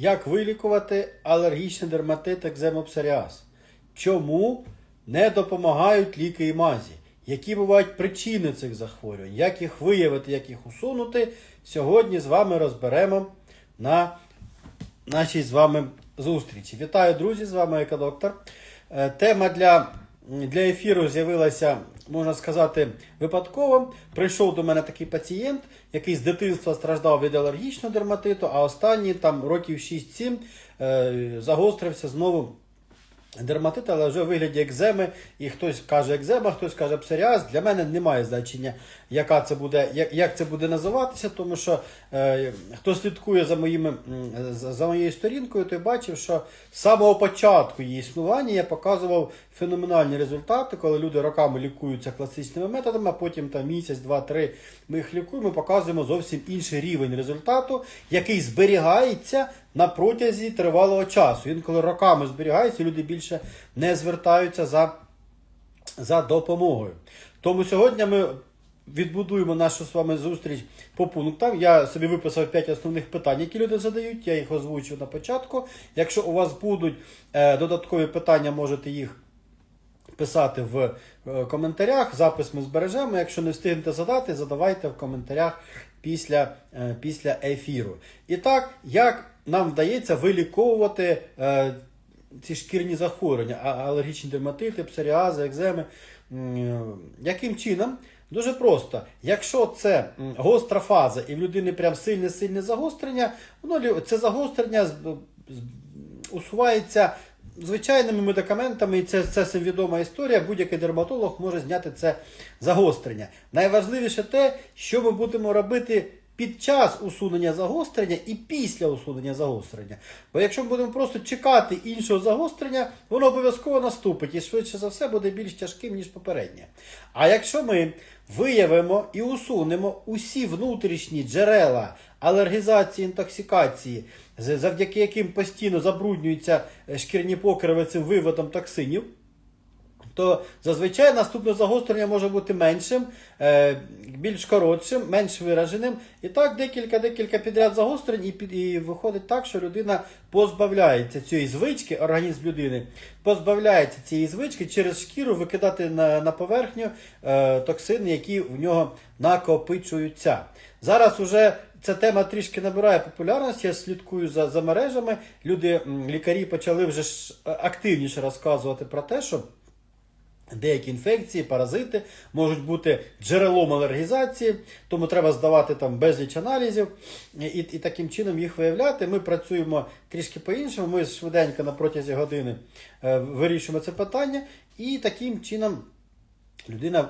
Як вилікувати алергічний дерматит екземопсоріаз? Чому не допомагають ліки і мазі? Які бувають причини цих захворювань? Як їх виявити, як їх усунути? Сьогодні з вами розберемо на нашій з вами зустрічі. Вітаю, друзі! З вами Екодоктор. Е, Тема для, для ефіру з'явилася, можна сказати, випадково. Прийшов до мене такий пацієнт, який з дитинства страждав від алергічного дерматиту, а останні там років 6-7 е, загострився знову. Дерматит, але вже в вигляді екземи, і хтось каже екзема, хтось каже псоріаз. Для мене немає значення, яка це буде, як, як це буде називатися, тому що е, хто слідкує за, моїми, за, моєю сторінкою, той бачив, що з самого початку її існування я показував феноменальні результати, коли люди роками лікуються класичними методами, а потім там місяць, два, ми їх лікуємо, показуємо зовсім інший рівень результату, який зберігається на протязі тривалого часу. Він коли роками зберігається, люди більше не звертаються за, за допомогою. Тому сьогодні ми відбудуємо нашу з вами зустріч по пунктам. Я собі виписав 5 основних питань, які люди задають. Я їх озвучу на початку. Якщо у вас будуть е, додаткові питання, можете їх писати в е, коментарях. Запис ми збережемо. Якщо не встигнете задати, задавайте в коментарях після, е, після ефіру. І так, як нам вдається виліковувати е, ці шкірні захворювання, алергічні дерматити, псоріази, екземи. Яким чином? Дуже просто. Якщо це гостра фаза і в людини прям сильне-сильне загострення, воно це загострення усувається звичайними медикаментами, і це, це відома історія. Будь-який дерматолог може зняти це загострення. Найважливіше те, що ми будемо робити під час усунення загострення і після усунення загострення. Бо якщо ми будемо просто чекати іншого загострення, воно обов'язково наступить і швидше за все буде більш тяжким, ніж попереднє. А якщо ми виявимо і усунемо усі внутрішні джерела алергізації, інтоксикації, завдяки яким постійно забруднюються е, шкірні покриви цим виводом токсинів, то зазвичай наступне загострення може бути меншим, е, більш коротшим, менш вираженим. І так декілька-декілька підряд загострень, і, виходить так, що людина позбавляється цієї звички, організм людини позбавляється цієї звички через шкіру викидати на, на поверхню е, токсини, які в нього накопичуються. Зараз уже ця тема трішки набирає популярності. Я слідкую за, за мережами. Люди, лікарі почали вже е, активніше розказувати про те, що. Деякі інфекції, паразити можуть бути джерелом алергізації, тому треба здавати там безліч аналізів і, і таким чином їх виявляти. Ми працюємо трішки по-іншому. Ми швиденько на протязі години е, вирішуємо це питання, і таким чином людина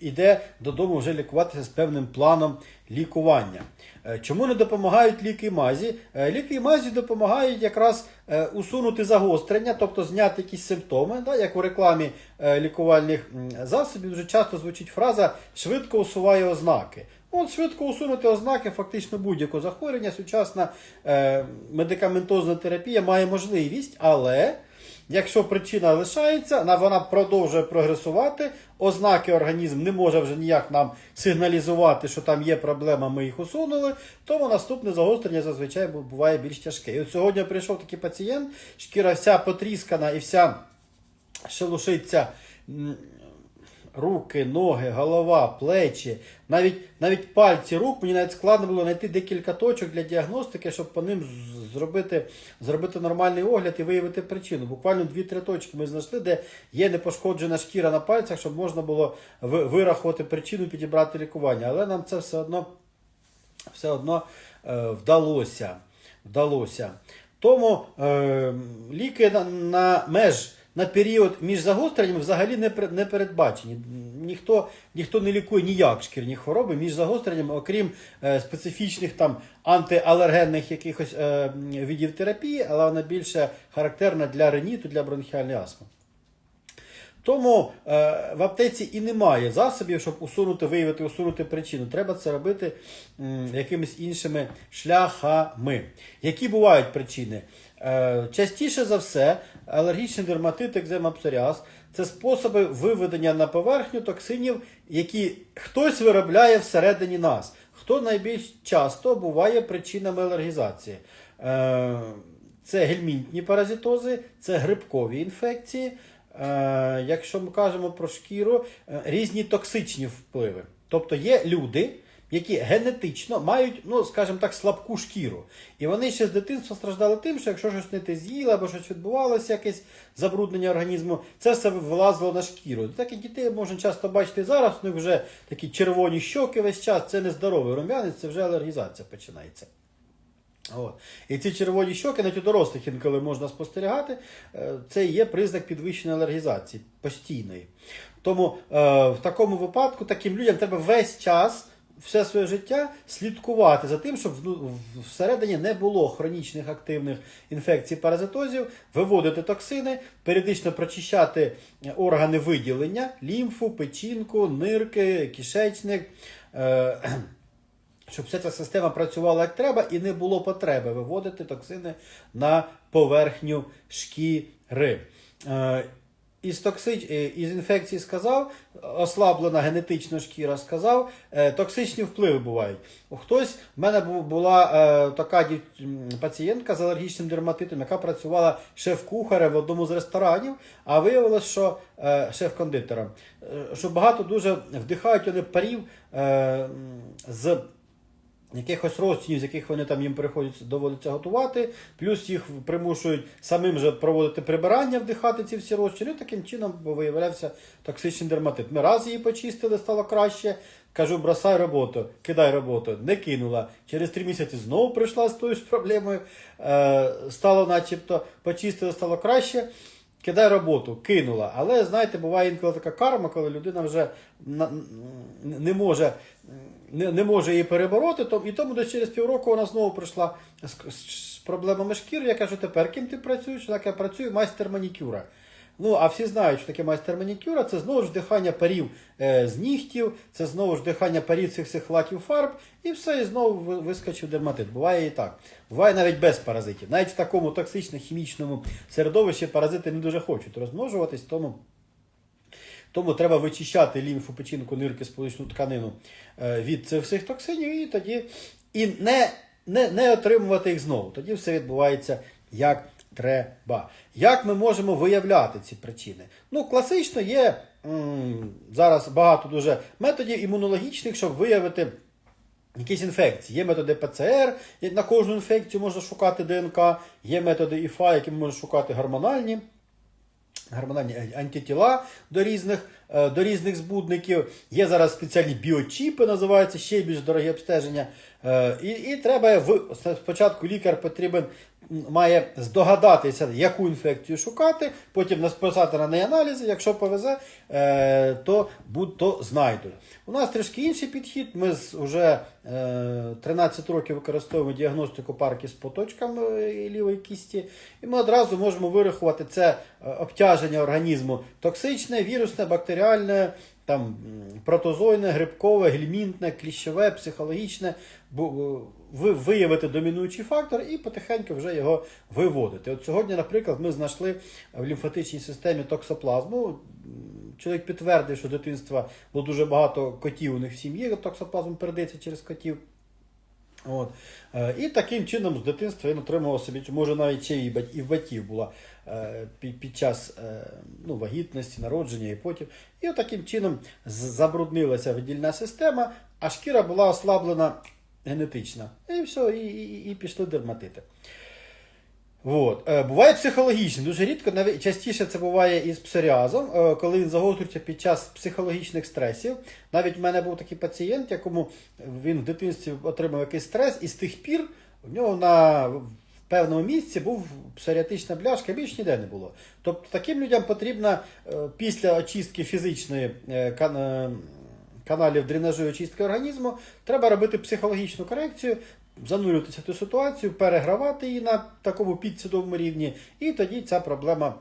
йде додому вже лікуватися з певним планом лікування. Е, Чому не допомагають ліки і мазі? Е, Ліки і мазі допомагають якраз е, усунути загострення, тобто зняти якісь симптоми. Да? Як у рекламі лікувальних засобів дуже часто звучить фраза швидко усуває ознаки. От швидко усунути ознаки фактично будь-якого захворювання. Сучасна медикаментозна терапія має можливість, але Якщо причина лишається, на- вона продовжує прогресувати, ознаки організм не може вже ніяк нам сигналізувати, що там є проблема, ми їх усунули, тому наступне загострення зазвичай буває більш тяжке. І от сьогодні прийшов такий пацієнт, шкіра вся потріскана і вся шелушиться. Руки, ноги, голова, плечі, навіть, навіть пальці рук, мені навіть складно було знайти декілька точок для діагностики, щоб по ним зробити, зробити нормальний огляд і виявити причину. Буквально 2-3 точки ми знайшли, де є непошкоджена шкіра на пальцях, щоб можна було вирахувати причину, підібрати лікування. Але нам це все одно, все одно е, вдалося. вдалося. Тому е, ліки на, на меж. На період між загостреннями взагалі не, не передбачені. Ніхто, ніхто не лікує ніяк шкірні хвороби між загостреннями, окрім е, специфічних там антиалергенних якихось е, видів терапії, але вона більше характерна для реніту, для бронхіальної астми. Тому е, в аптеці і немає засобів, щоб усунути, виявити, усунути причину. Треба це робити м, якимись іншими шляхами. Які бувають причини? Е, частіше за все, алергічний дерматит, екзема, псоріаз – це способи виведення на поверхню токсинів, які хтось виробляє всередині нас. хто найбільш часто буває причинами алергізації? Е, Це гельмінтні паразитози, це грибкові інфекції. Е, Якщо ми кажемо про шкіру, е, різні токсичні впливи. Тобто є люди, які генетично мають, ну скажімо так, слабку шкіру. І вони ще з дитинства страждали тим, що якщо щось не те з'їли або щось відбувалося, якесь забруднення організму, це все вилазило на шкіру. Так і дітей можна часто бачити зараз, у них вже такі червоні щоки весь час, це не здоровий рум'янець, це вже алергізація починається. От. І ці червоні щоки, навіть у дорослих інколи можна спостерігати, е, це є признак підвищеної алергізації постійної. Тому е, в такому випадку таким людям треба весь час, все своє життя слідкувати за тим, щоб всередині не було хронічних активних інфекцій паразитозів, виводити токсини, періодично прочищати органи виділення, лімфу, печінку, нирки, кишечник. Е, щоб вся ця система працювала як треба і не було потреби виводити токсини на поверхню шкіри. Із токсич... е, із інфекції сказав, ослаблена генетична шкіра сказав, е, токсичні впливи бувають. Хтось, в мене була е, така пацієнтка з алергічним дерматитом, яка працювала шеф-кухарем в одному з ресторанів, а виявилось, що шеф-кондитером, що багато дуже вдихають вони парів з якихось розчинів, з яких вони там їм приходиться доводиться готувати, плюс їх примушують самим же проводити прибирання, вдихати ці всі розчини. І таким чином виявлявся токсичний дерматит. Ми раз її почистили, стало краще. Кажу, бросай роботу, кидай роботу, не кинула. Через три місяці знову прийшла з тою ж проблемою. Е, стало, начебто, почистили, стало краще. Кидай роботу, кинула. Але знаєте, буває інколи така карма, коли людина вже не може, не, не може її перебороти, то, і тому десь через півроку вона знову прийшла з, з, з проблемами шкіри. Я кажу, тепер ким ти працюєш? Так я працюю майстер манікюра. Ну, а всі знають, що таке майстер манікюра, це знову ж вдихання парів е, з нігтів, це знову ж вдихання парів цих всіх лаків фарб, і все, і знову вискочив дерматит. Буває і так. Буває навіть без паразитів. Навіть в такому токсично-хімічному середовищі паразити не дуже хочуть розмножуватись, тому. Тому треба вичищати лімфу, печінку, нирки, сполучну тканину е, від цих всіх токсинів і тоді і не, не, не отримувати їх знову. Тоді все відбувається як треба. Як ми можемо виявляти ці причини? Ну, класично є м, зараз багато дуже методів імунологічних, щоб виявити. Якісь інфекції. Є методи ПЦР, на кожну інфекцію можна шукати ДНК, є методи ІФА, які можна шукати гормональні гормональні антитіла до різних, е, до різних збудників. Є зараз спеціальні біочіпи, називаються ще більш дорогі обстеження. Е, І, і треба в- спочатку лікар потрібен має здогадатися, яку інфекцію шукати, потім написати на неї аналізи. Якщо повезе, е, то, будь- то знайдуть. У нас трішки інший підхід. Ми вже е, 13 років використовуємо діагностику парки з поточками е, лівої кісті, і ми одразу можемо вирахувати це е, обтяження організму токсичне, вірусне, бактеріальне, там, протозойне, грибкове, гельмінтне, кліщове, психологічне, ви- виявити домінуючий фактор і потихеньку вже його виводити. От сьогодні, наприклад, ми знайшли в лімфатичній системі токсоплазму. Чоловік підтвердив, що з дитинства було дуже багато котів у них в сім'ї, токсоплазм передається через котів. От. Е, І таким чином з дитинства він отримував собі, може навіть ще і в батьків була е, під, під час е, ну, вагітності, народження і потім. І таким чином забруднилася видільна система, а шкіра була ослаблена генетично. І все, і, і, і пішли дерматити. Вот. Е, Буває психологічно, дуже рідко, навіть частіше це буває із псоріазом, е, коли він загострюється під час психологічних стресів. Навіть в мене був такий пацієнт, якому він в дитинстві отримав якийсь стрес, і з тих пір в нього на певному місці був псоріатична бляшка, більш ніде не було. Тобто таким людям потрібно е, після очистки фізичної е, е, каналів дренажу і очистки організму, треба робити психологічну корекцію, занурюватися в ту ситуацію, перегравати її на такому підсвідомому рівні, і тоді ця проблема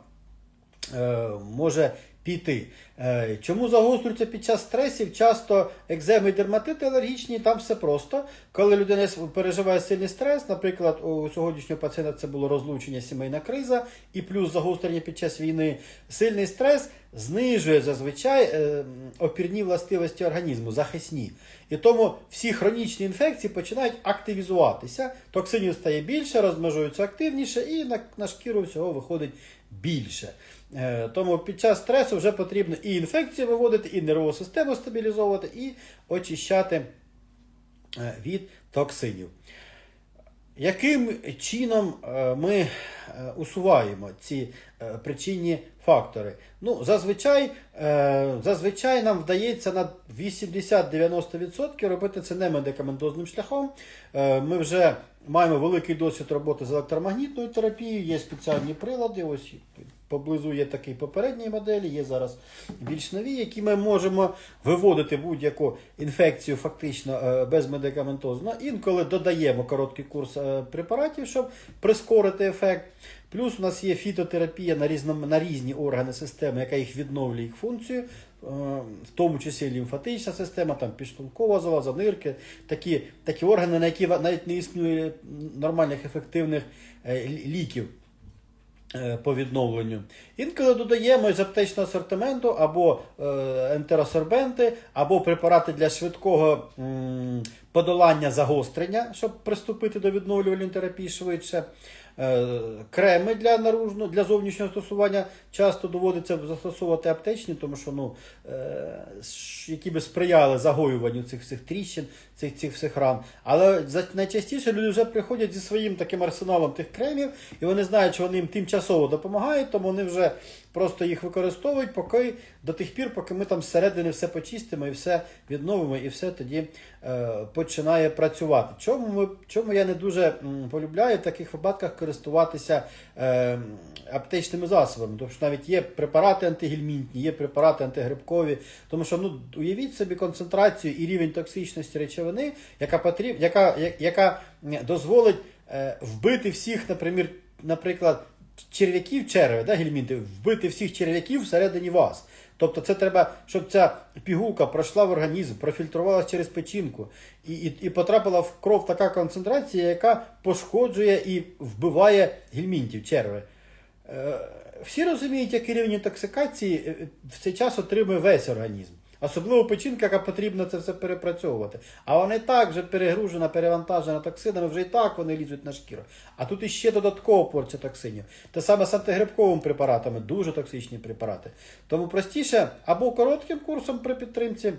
е, може піти. Е, чому загострюється під час стресів? Часто екземи дерматити алергічні, там все просто. Коли людина переживає сильний стрес, наприклад, у сьогоднішнього пацієнта це було розлучення, сімейна криза, і плюс загострення під час війни, сильний стрес знижує зазвичай е, опірні властивості організму, захисні. І тому всі хронічні інфекції починають активізуватися, токсинів стає більше, розмножуються активніше, і на, на шкіру всього виходить більше. Е, Тому під час стресу вже потрібно і інфекцію виводити, і нервову систему стабілізовувати, і очищати е, від токсинів. Яким чином е, ми усуваємо ці причинні фактори? Ну, зазвичай, зазвичай нам вдається на 80-90% робити це не медикаментозним шляхом. Ми вже маємо великий досвід роботи з електромагнітною терапією, є спеціальні прилади. Ось поблизу є такий попередній моделі, є зараз більш нові, які ми можемо виводити будь-яку інфекцію фактично е, безмедикаментозно. Інколи додаємо короткий курс е, препаратів, щоб прискорити ефект. Плюс у нас є фітотерапія на, різному, на різні органи системи, яка їх відновлює їх функцію, е, в тому числі лімфатична система, там підшлункова залоза, нирки, такі, такі органи, на які навіть не існує нормальних ефективних е, ліків е, по відновленню. Інколи додаємо з аптечного асортименту або ентеросорбенти, або препарати для швидкого подолання загострення, щоб приступити до відновлювальної терапії швидше. Е, Креми для наружного, для зовнішнього застосування часто доводиться застосовувати аптечні, тому що ну, е, які би сприяли загоюванню цих всіх тріщин, цих, цих всіх ран. Але найчастіше люди вже приходять зі своїм таким арсеналом тих кремів, і вони знають, що вони їм тимчасово допомагають, тому вони вже просто їх використовують поки, до тих пір, поки ми там зсередини все почистимо і все відновимо, і все тоді е, починає працювати. Чому, ми, чому я не дуже полюбляю в таких випадках користуватися е, аптечними засобами? Тому що навіть є препарати антигельмінтні, є препарати антигрибкові. Тому що ну, уявіть собі концентрацію і рівень токсичності речовини, яка, потріб, яка, я- яка дозволить е, вбити всіх, наприклад, наприклад, черв'яків черви, да, гельмінти, вбити всіх черв'яків всередині вас. Тобто це треба, щоб ця пігулка пройшла в організм, профільтрувалася через печінку і, і, і потрапила в кров така концентрація, яка пошкоджує і вбиває гельмінтів, черви. Е, Всі розуміють, який рівень інтоксикації е, в цей час отримує весь організм. Особливо печінка, яка потрібно це все перепрацьовувати. А вона і так вже перегружена, перевантажена токсинами, вже і так вони лізуть на шкіру. А тут іще додаткова порція токсинів. Те саме з антигрибковими препаратами, дуже токсичні препарати. Тому простіше або коротким курсом при підтримці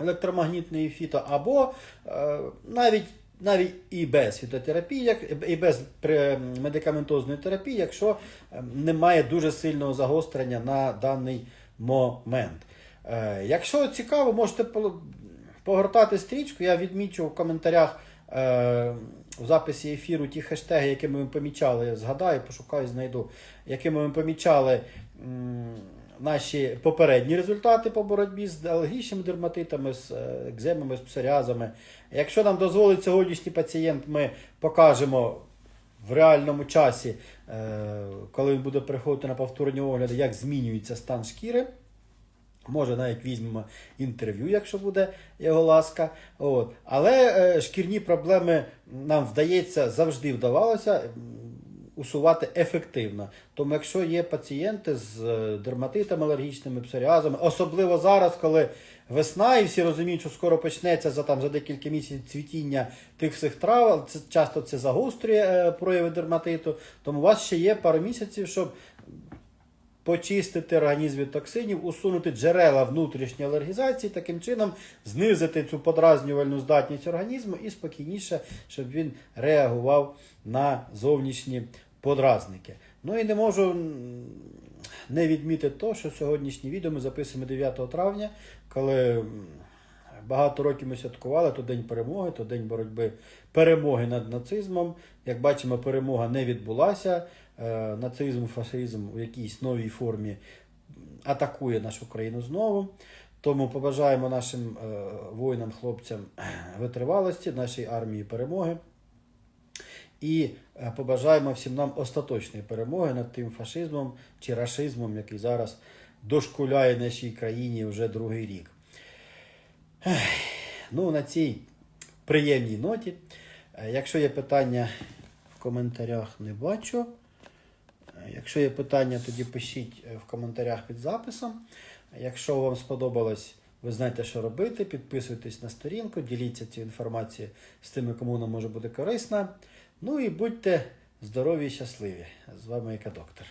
електромагнітної фіто, або е, навіть. Навіть і без фітотерапії, і без медикаментозної терапії, якщо е, немає дуже сильного загострення на даний момент. Е, Якщо цікаво, можете по- погортати стрічку. Я відмічу в коментарях е, в записі ефіру ті хештеги, якими ми помічали, я згадаю, пошукаю, знайду, якими ми помічали наші попередні результати по боротьбі з алергічними дерматитами, з е, екземами, з псоріазами. Якщо нам дозволить сьогоднішній пацієнт, ми покажемо в реальному часі, е, коли він буде приходити на повторні огляди, як змінюється стан шкіри. Може, навіть візьмемо інтерв'ю, якщо буде його ласка. От. Але е, шкірні проблеми нам вдається, завжди вдавалося усувати ефективно. Тому якщо є пацієнти з е, дерматитами алергічними, псоріазами, особливо зараз, коли весна, і всі розуміють, що скоро почнеться за, там, за декілька місяців цвітіння тих всіх трав, це, часто це загострює е, прояви дерматиту, тому у вас ще є пару місяців, щоб почистити організм від токсинів, усунути джерела внутрішньої алергізації, таким чином знизити цю подразнювальну здатність організму і спокійніше, щоб він реагував на зовнішні подразники. Ну і не можу не відмітити то, що сьогоднішнє відео ми записуємо 9 травня, коли багато років ми святкували то День перемоги, то День боротьби перемоги над нацизмом. Як бачимо, перемога не відбулася. Е, Нацизм, фашизм у якійсь новій формі атакує нашу країну знову. Тому побажаємо нашим е, воїнам, хлопцям витривалості, нашій армії перемоги. І е, побажаємо всім нам остаточної перемоги над тим фашизмом чи рашизмом, який зараз дошкуляє нашій країні вже другий рік. Ну, на цій приємній ноті. Е, Якщо є питання в коментарях, не бачу. Якщо є питання, тоді пишіть е, в коментарях під записом. Якщо вам сподобалось Ви знаєте, що робити. Підписуйтесь на сторінку, діліться цією інформацією з тими, кому вона може бути корисна. Ну і будьте здорові і щасливі. З вами Ека Доктор.